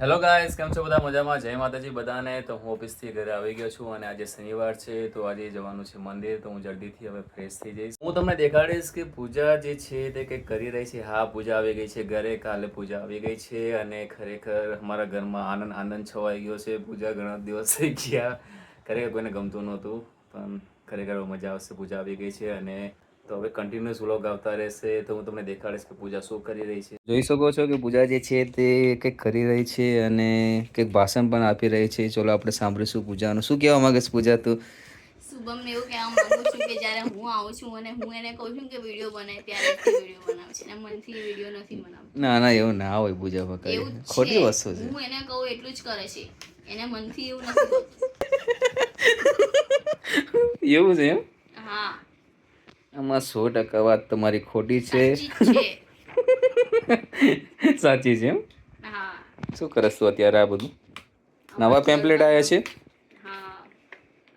Hello guys કેમ છો બધા? મજામાં? જય માતાજી બધાને. તો હું ઓફિસથી ઘરે આવી ગયો છું અને આજે શનિવાર છે, તો આજે જવાનું છે મંદિર. તો હું જલ્દીથી હવે ફ્રેશ થઈ જઈશ. હું તમને દેખાડીશ કે પૂજા જે છે તે કંઈક કરી રહી છે. હા, પૂજા આવી ગઈ છે ઘરે. કાલે પૂજા આવી ગઈ છે અને ખરેખર અમારા ઘરમાં આનંદ આનંદ છવાઈ ગયો છે. પૂજા ઘણા દિવસ થઈ ગયા. ખરેખર કોઈને ગમતું નહોતું, પણ ખરેખર મજા આવશે. પૂજા આવી ગઈ છે અને તો હવે કન્ટિન્યુઅસ વ્લોગ આવતા રહેશે તો હું તમને દેખાડીશ કે પૂજા શું કરી રહી છે. જોઈ શકો છો કે પૂજા જે છે તે કંઈક કરી રહી છે અને કંઈક ભાષણ પણ આપી રહી છે. ચલો આપણે સાંભળીશું પૂજાનું. શું કહેવા માંગે છે પૂજા તું? શુભમ એવું કહેવા માંગુ છું કે જ્યારે હું આવું છું અને હું એને કહું છું કે વીડિયો બનાય ત્યારે વીડિયો બનાવે છે અને મનથી વીડિયો નથી બનાવતો. ના ના એવું ના હોય પૂજા કઈ ખોટી વસ્તુ છે. હું એને કહું એટલું જ કરે છે. એને મનથી એવું નથી એવું છે એમ? હા. આમાં સો ટકા વાત તમારી ખોટી છે. સાચી છે. એમ? હા. શું કરસ તું અત્યારે આ બધું? નવા પેમ્પલેટ આવ્યા છે? હા.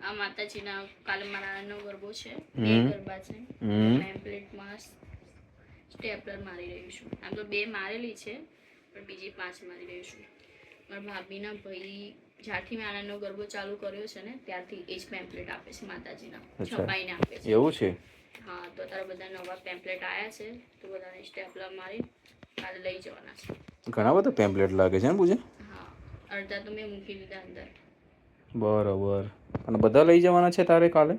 આ માતાજીના કાલે મારા ગરબો છે. બે. ગરબા છે. પેમ્પલેટમાં સ્ટેપલર મારી રહી છું. આમ તો બે મારેલી છે પણ બીજી પાંચ મારી રહી છું. મારા ભાભીના ભાઈ જ્યાંથી મેં આનંદનો ગરબો ચાલુ કર્યો છે ને ત્યારથી એ જ પેમ્પલેટ આપે છે માતાજીના. છપાઈને આપે છે. એવું છે? હા તો અત્યારે બધા નવા પેમ્પલેટ આવ્યા છે તો બધાને સ્ટેપલર મારી કાલે લઈ જવાના છે. ઘણા બધા પેમ્પલેટ લાગે છે ને પૂજા હા અડધા તો મેં મૂકી દીધા અંદર. બરાબર. અને બધા લઈ જવાના છે તારે કાલે?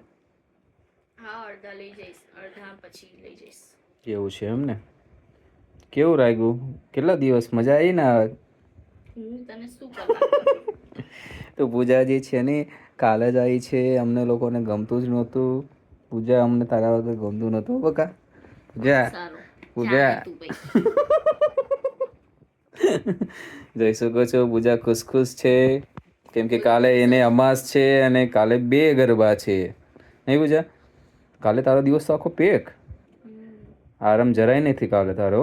હા અડધા લઈ જઈશ અડધા પછી લઈ જઈશ. એવું છે એમ ને કેવું રાખ્યું કેટલા દિવસ? મજા આવી ને હું તને શું તો પૂજા જે છે ને કાલે જ આવી છે અમને લોકોને ગમતું જ નહોતું. પૂજા અમને તારા વગર ગમતું નહોતું બકા. પૂજા પૂજા. જોઈ શકો છો પૂજા ખુશ ખુશ છે. કેમ કે કાલે એને અમાસ છે અને કાલે બે ગરબા છે. નહીં પૂજા? કાલે તારો દિવસ તો આખો પેક. આરામ જરાય નથી કાલે તારો.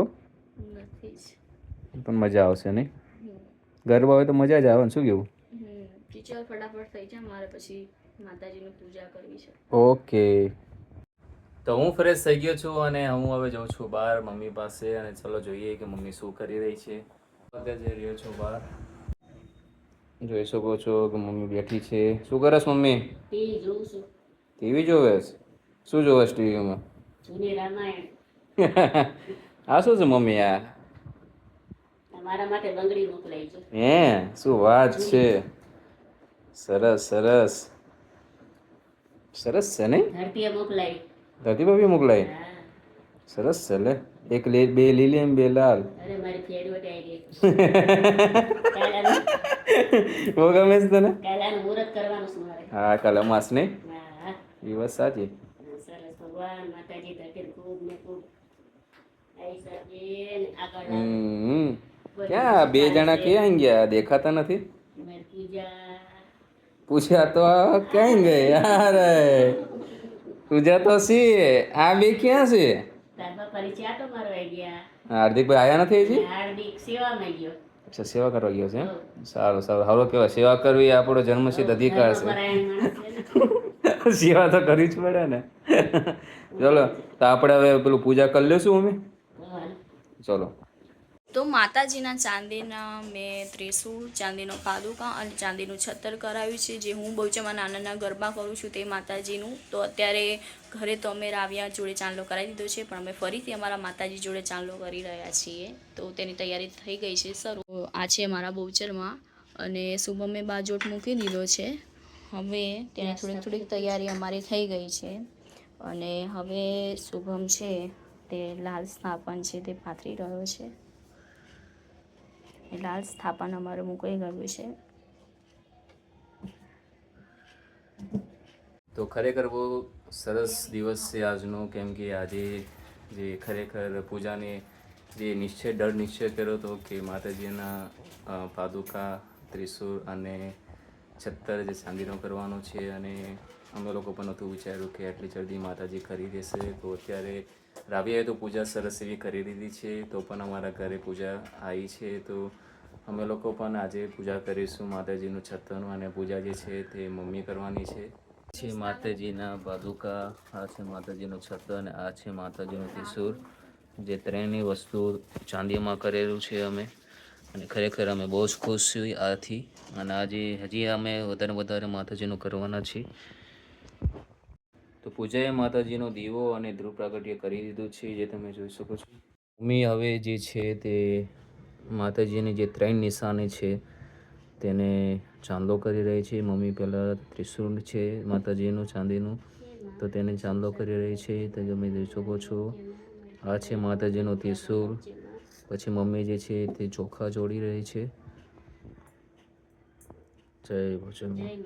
પણ મજા આવશે નહીં? ગરબા હોય તો મજા જ આવે ને શું કેવું? ટીચર ફટાફટ થઈ જાય મારે પછી માતાજીની પૂજા કરવી છે. ઓકે. તો હું ફ્રેશ થઈ ગયો છું અને હું હવે જઉં છું બહાર મમ્મી પાસે અને ચલો જોઈએ કે મમ્મી શું કરી રહી છે. અત્યારે જઈ રહ્યો છું બહાર. જોઈ શકો છો કે મમ્મી બેઠી છે. શું કરસ મમ્મી? ટીવી જોઉં છું. ટીવી જોવેસ શું જોવેસ ટીવીમાં? જૂની રામાયણ. આ શું છે મમ્મી આ? મારા માટે બંગડી મોકલાઈ છે. હે શું વાત છે? સરસ સરસ. સરસ છે મોકલાઈ. ધરતી ભાભી મોકલાય સરસ છે લે. એક લે બે લીલી એમ બે લાલ. બહુ ગમે છે તને? હા કાલે નહીં? ને એ વાત સાચી. ને ને ક્યાં બે જણા ક્યાં ગયા? દેખાતા નથી? પૂજા પૂછ્યા તો ક્યાં ગઈ? અરે પૂજા તો સી આ બે ક્યાં છે? હાર્દિકભાઈ આયા નથી હજી? હાર્દિક સેવામાં ગયો. અચ્છા સેવા કરવા ગયો છે? સારું સારું. સારું કેવાય સેવા કરવી? આપણો જન્મસિદ્ધ અધિકાર છે. સેવા તો કરવી જ પડે ને. ચલો તો આપણે હવે પેલું પૂજા કરી લેશું અમે? ચલો. તો માતાજીના ચાંદીના મેં ત્રિશૂળ ચાંદીનો પાદુકા અને ચાંદીનું છત્તર કરાવ્યું છે. જે હું બહુચમાં નાના નાના ગરબા કરું છું તે માતાજીનું. તો અત્યારે ઘરે તો અમે રાવ્યા જોડે ચાંદલો કરાવી દીધો છે પણ અમે ફરીથી અમારા માતાજી જોડે ચાંદલો કરી રહ્યા છીએ. તો તેની તૈયારી થઈ ગઈ છે સર આ છે મારા બહુચરમાં અને શુભમે બાજોટ મૂકી દીધો છે. હવે તેની થોડીક થોડીક તૈયારી અમારી થઈ ગઈ છે. અને હવે શુભમ છે તે લાલ સ્થાપન છે તે પાથરી રહ્યો છે. એ હાલ સ્થાપન અમારું મૂકાઈ ગયું છે તો ખરેખર બહુ સરસ દિવસ છે આજનો, કેમ કે આજે જે ખરેખર પૂજાને જે નિશ્ચય, ડર નિશ્ચય કર્યો હતો કે માતાજીના પાદુકા ત્રિશુર અને છત્તર જે ચાંદીનો કરવાનો છે અને અમે લોકો પણ નહોતું વિચાર્યું કે આટલી જલ્દી માતાજી ખરી દેશે. તો અત્યારે રાવિયાએ તો પૂજા સરસ એવી કરી દીધી છે, તો પણ અમારા ઘરે પૂજા આવી છે, તો અમે લોકો પણ આજે પૂજા કરીશું માતાજીનું છત્તરનું અને પૂજા જે છે તે મમ્મી કરવાની છે. છે માતાજીના પાદુકા આ છે માતાજીનું છત્ર અને આ છે માતાજીનું ત્રિશુર જે ત્રણેય વસ્તુ ચાંદીમાં કરેલું છે અમે. અને ખરેખર અમે બહુ જ ખુશ છીએ આથી. અને આજે હજી અમે વધારે વધારે માતાજીનું કરવાના છીએ. તો પૂજાએ માતાજીનો દીવો અને ધ્રુવ પ્રાગટ્ય કરી દીધું છે, જે તમે જોઈ શકો છો. મમ્મી હવે જે છે તે માતાજીની જે ત્રણ નિશાની છે, તેને ચાંદલો કરી રહી છે. મમ્મી પહેલાં ત્રિશૂળ છે માતાજીનું, ચાંદીનું. તો તેને ચાંદલો કરી રહી છે, તો તમે જોઈ શકો છો. આ છે માતાજીનો ત્રિશૂળ. પછી મમ્મી જે છે તે ચોખા જોડી રહી છે. જય ભોજનમાં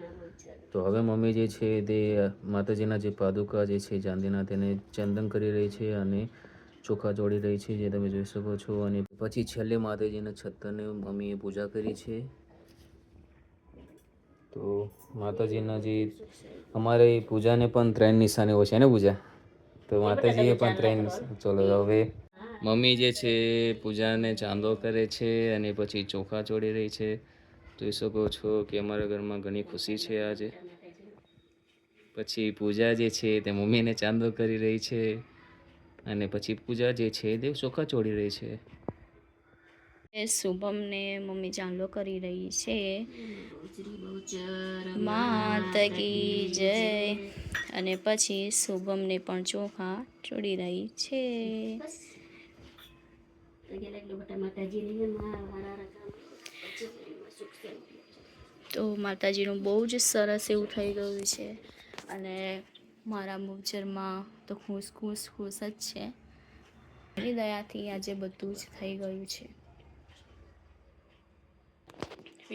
તો હવે મમ્મી જે છે તે માતાજીના જે પાદુકા જે છે ચાંદીના તેને ચંદન કરી રહી છે અને ચોખા જોડી રહી છે જે તમે જોઈ શકો છો અને પછી છેલ્લે માતાજીના છત્તરને મમ્મીએ પૂજા કરી છે. તો માતાજીના જે અમારે પૂજાને પણ ત્રણ નિશાનીઓ છે ને પૂજા? તો માતાજીએ પણ ત્રણ નિશાન. ચલો હવે મમ્મી જે છે પૂજાને ચાંદો કરે છે અને પછી ચોખા ચોડી રહી છે. જોઈ શકો છો કે અમારા ઘરમાં ઘણી ખુશી છે આજે. પછી પૂજા જે છે તે મમ્મીને ચાંદો કરી રહી છે અને પછી પૂજા જે છે તે ચોખા ચોડી રહી છે. એ શુભમને મમ્મી ચાંદલો કરી રહી છે. માત કી જય. અને પછી શુભમને પણ ચોખા ચોડી રહી છે. તો માતાજીનું બહુ જ સરસ એવું થઈ ગયું છે. અને મારા મુજરમાં તો ખુશ ખુશ ખુશ જ છે. એની દયાથી આજે બધું જ થઈ ગયું છે.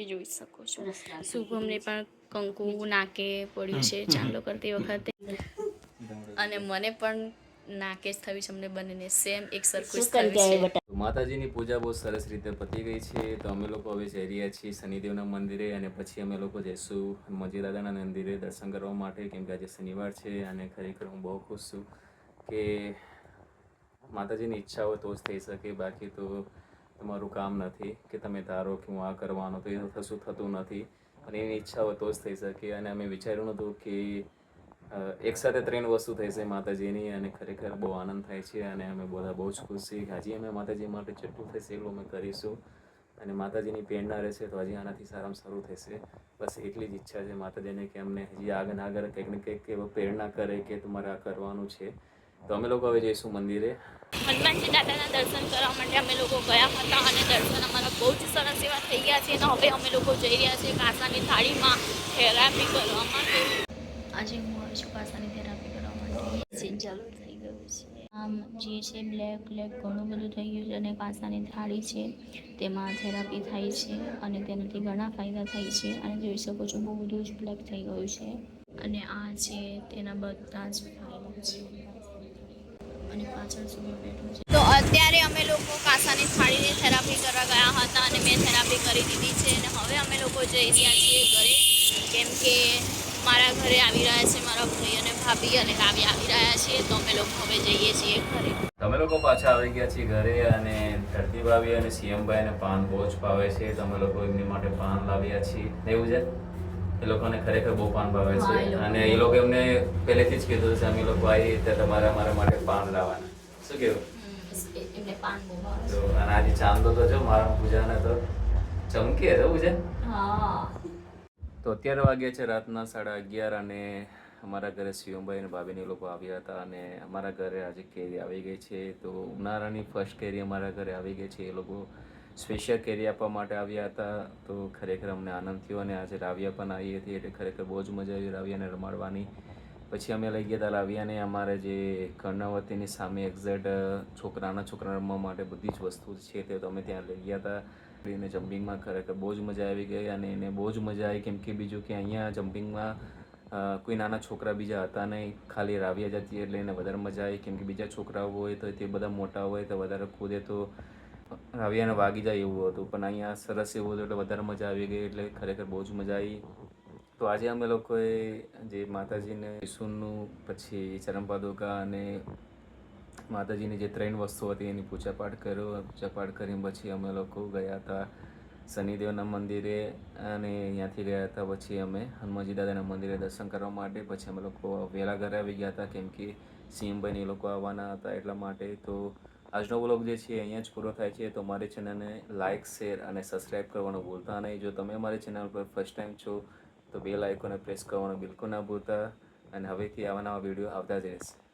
જોઈ શકો છો. શુભમને પણ કંકુ નાકે પડ્યું છે ચાંદલો કરતી વખતે. અને મને પણ નાકે જ થયું છે. અમને બંનેને સેમ એક સરખું જ થયું છે. માતાજીની પૂજા બહુ સરસ રીતે પતી ગઈ છે. તો અમે લોકો હવે જઈ રહ્યા છીએ શનિદેવના મંદિરે અને પછી અમે લોકો જઈશું હનુમાનજી દાદાના મંદિરે દર્શન કરવા માટે, કેમ કે આજે શનિવાર છે અને ખરેખર હું બહુ ખુશ છું કે માતાજીની ઈચ્છા હોય તો જ થઈ શકે, બાકી તો તમારું કામ નથી કે તમે ધારો કે હું આ કરવાનો તો એ થશું થતું નથી. અને એની ઈચ્છાઓ તો જ થઈ શકે અને અમે વિચાર્યું નહોતું કે અ, એક સાથે ત્રણ વસ્તુ થઈ છે માતાજીની અને ખરેખર બહુ આનંદ થાય છે અને અમે બધા બહુ જ ખુશ છીએ હજી અમે માતાજી માટે જેટલું થશે એટલું અમે કરીશું. અને માતાજીની પ્રેરણા રહેશે તો હજી આનાથી સારામાં સારું થશે. બસ એટલી જ ઈચ્છા છે માતાજીને કે અમને હજી આગળ આગળ કંઈક ને કંઈક એવો પ્રેરણા કરે કે તમારે આ કરવાનું છે. તો અમે લોકો હવે જઈશું મંદિરે. હનુમાનજી દાદાના દર્શન કરવા માટે અમે લોકો ગયા હતા અને દર્શન અમારા બહુ જ સરસ એવા થઈ ગયા છે. અને હવે અમે લોકો જઈ રહ્યા છીએ કાસાની થાળીમાં થેરાપી કરવા માટે. આજે હું આવી છું કાસાની થેરાપી કરવા માટે. સીન ચાલુ થઈ ગયું છે. આમ જે છે બ્લેક બ્લેક ઘણું બધું થઈ ગયું છે અને પાસાની થાળી છે તેમાં થેરાપી થાય છે અને તેનાથી ઘણા ફાયદા થાય છે અને જોઈ શકો છો બહુ બધું જ બ્લેક થઈ ગયું છે. અને આ છે તેના બધા જ ફાયદા છે. અને પાછળ સુગર બેઠું છે. તો અત્યારે અમે લોકો કાસાની થાળીની થેરાપી કરવા ગયા હતા અને મેં થેરાપી કરી દીધી છે અને હવે અમે લોકો જઈ રહ્યા છીએ ઘરે. કેમ કે મારા ઘરે આવી રહ્યા છે મારા ભાઈ અને ભાભી અને કાવ્ય આવી રહ્યા છે તો અમે લોકો હવે જઈએ છીએ ઘરે. તમે લોકો પાછા આવી ગયા છીએ ઘરે અને ધરતી ભાભી અને સીએમભાઈને પાન બહુ જ ભાવે છે તો અમે લોકો એમની માટે પાન લાવ્યા છીએ. એવું છે? એ લોકોને ખરેખર બહુ પાન ભાવે છે. અને એ લોકો એમને પહેલેથી જ કીધું છે અમે લોકો આવી રીતે તમારે અમારા માટે પાન લાવવાના. શું કેવું એમને પાન બહુ ભાવે તો અને આજે ચાંદો તો જો મારા પૂજાને તો ચમકે છે પૂજા હા. તો અત્યારે વાગ્યા છે રાતના સાડા અગિયાર અને અમારા ઘરે શિવમભાઈ અને ભાભીને લોકો આવ્યા હતા અને અમારા ઘરે આજે કેરી આવી ગઈ છે. તો ઉનાળાની ફર્સ્ટ કેરી અમારા ઘરે આવી ગઈ છે. એ લોકો સ્પેશિયલ કેરી આપવા માટે આવ્યા હતા. તો ખરેખર અમને આનંદ થયો અને આજે રાવ્યા પણ આવી હતી એટલે ખરેખર બહુ જ મજા આવી. રાવ્યાને રમાડવાની પછી અમે લઈ ગયા હતા લાવ્યાને, અમારે જે કર્ણાવતીની સામે એક્ઝેક્ટ છોકરાના છોકરા રમવા માટે બધી જ વસ્તુ છે તે તો અમે ત્યાં લઈ ગયા હતા એને જમ્પિંગમાં ખરેખર બહુ જ મજા આવી ગઈ અને એને બહુ જ મજા આવી, કેમ કે બીજું કે અહીંયા જમ્પિંગમાં કોઈ નાના છોકરા બીજા હતા નહીં, ખાલી રાવ્યા જતી એટલે એને વધારે મજા આવી, કેમ કે બીજા છોકરાઓ હોય તો તે બધા મોટા હોય તો વધારે કૂદે તો રાવ્યાને વાગી જાય એવું હતું. પણ અહીંયા સરસ એવું હતું એટલે વધારે મજા આવી ગઈ એટલે ખરેખર બહુ જ મજા આવી. તો આજે અમે લોકોએ જે માતાજીને ઈસુનું પછી ચરમપાદુકા અને માતાજીની જે ત્રણ વસ્તુ હતી એની પૂજાપાઠ કર્યો. પૂજાપાઠ કરીને પછી અમે લોકો ગયા હતા શનિદેવના મંદિરે અને ત્યાંથી ગયા હતા પછી અમે હનુમાનજી દાદાના મંદિરે દર્શન કરવા માટે. પછી અમે લોકો વહેલા ઘરે આવી ગયા હતા, કેમ કે સીએમભાઈને એ લોકો આવવાના હતા એટલા માટે. તો આજનો બ્લોગ જે છે અહીંયા જ પૂરો થાય છે. તો મારી ચેનલને લાઇક શેર અને સબસ્ક્રાઇબ કરવાનું ભૂલતા નહીં. જો તમે મારી ચેનલ પર ફર્સ્ટ ટાઈમ છો તો બે લાઇકોને પ્રેસ કરવાનું બિલકુલ ના ભૂલતા. અને હવેથી આવા નવા વીડિયો આવતા જ રહેશે.